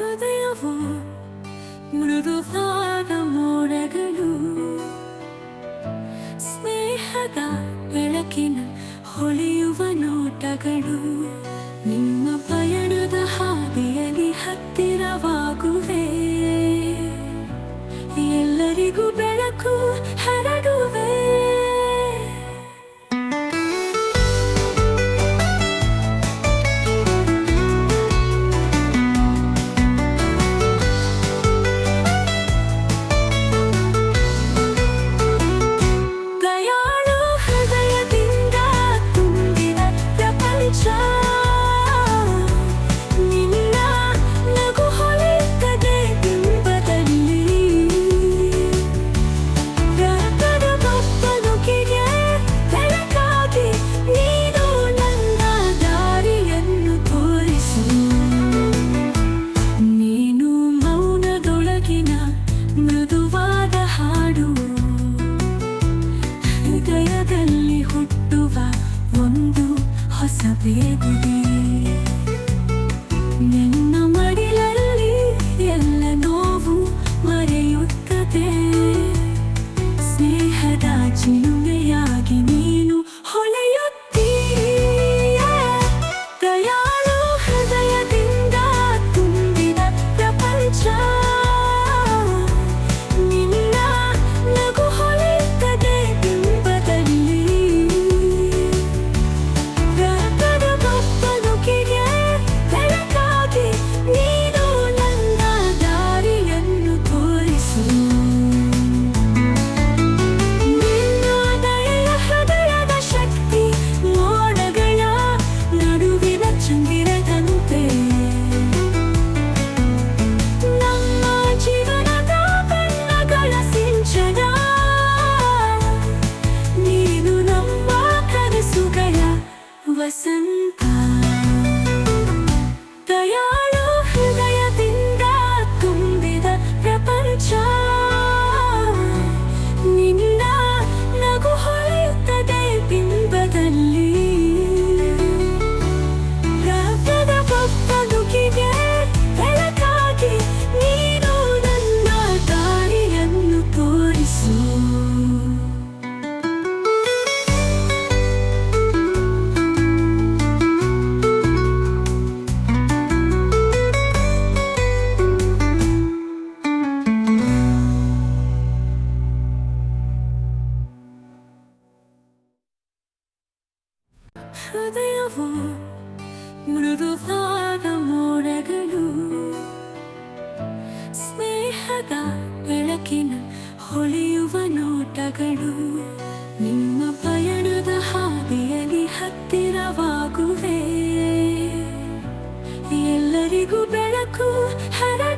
ಹೃದಯವು ಮೃದುವಾದ ಮೋಡಗಳು. ಸ್ನೇಹದ ಬೆಳಕಿನ ಹೊಳೆಯುವ ನೋಟಗಳು. ನಿಮ್ಮ ಪಯಣದ ಹಾದಿಯಲ್ಲಿ ಹತ್ತಿರವಾಗುವೆ. ಎಲ್ಲರಿಗೂ ಬೆಳಕು ಹರ ಬೆಳಕಿನ ಹೊಳೆಯುವ ನೋಟಗಳು ನಿಮ್ಮ ಪಯಣದ ಹಾದಿಯಲ್ಲಿ ಹತ್ತಿರವಾಗುವೆ. ಎಲ್ಲರಿಗೂ ಬೆಳಕು ಹರ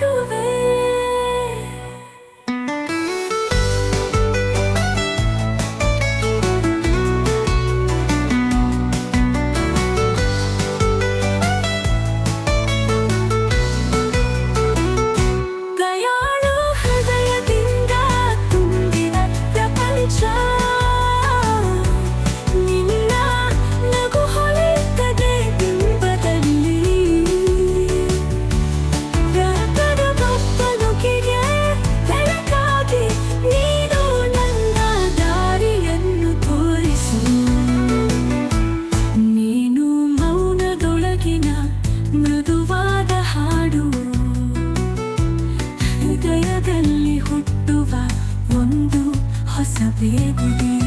tabi bu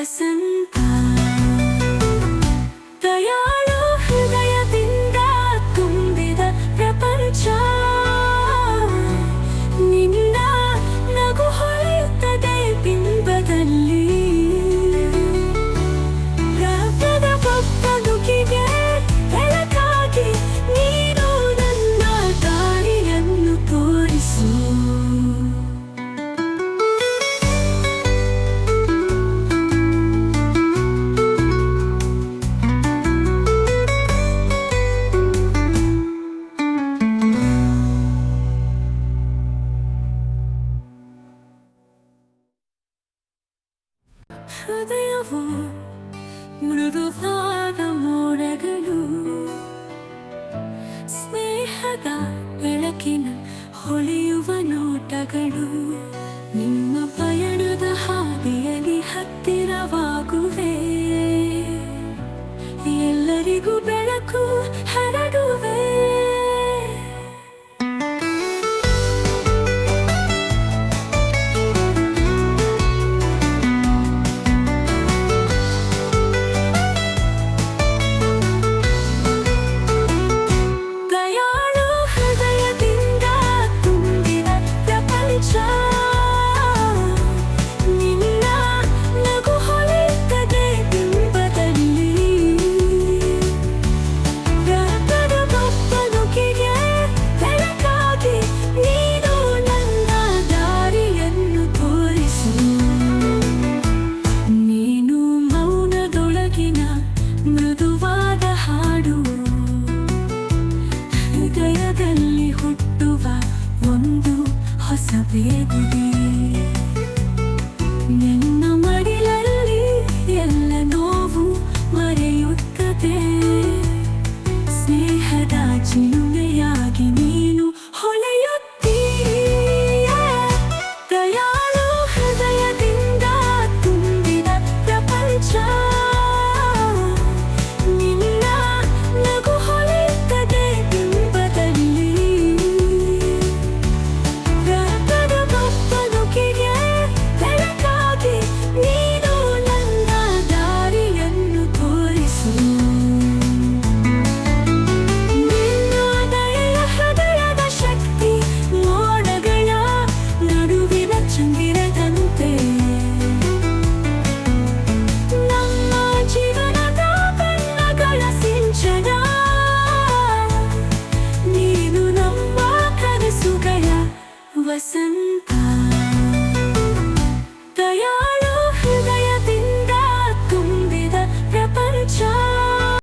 listen. ಮೃದುವಾದ ಮೋಡಗಳು. ಸ್ನೇಹದ ಬೆಳಕಿನ ಹೊಳೆಯುವ ನೋಟಗಳು. the.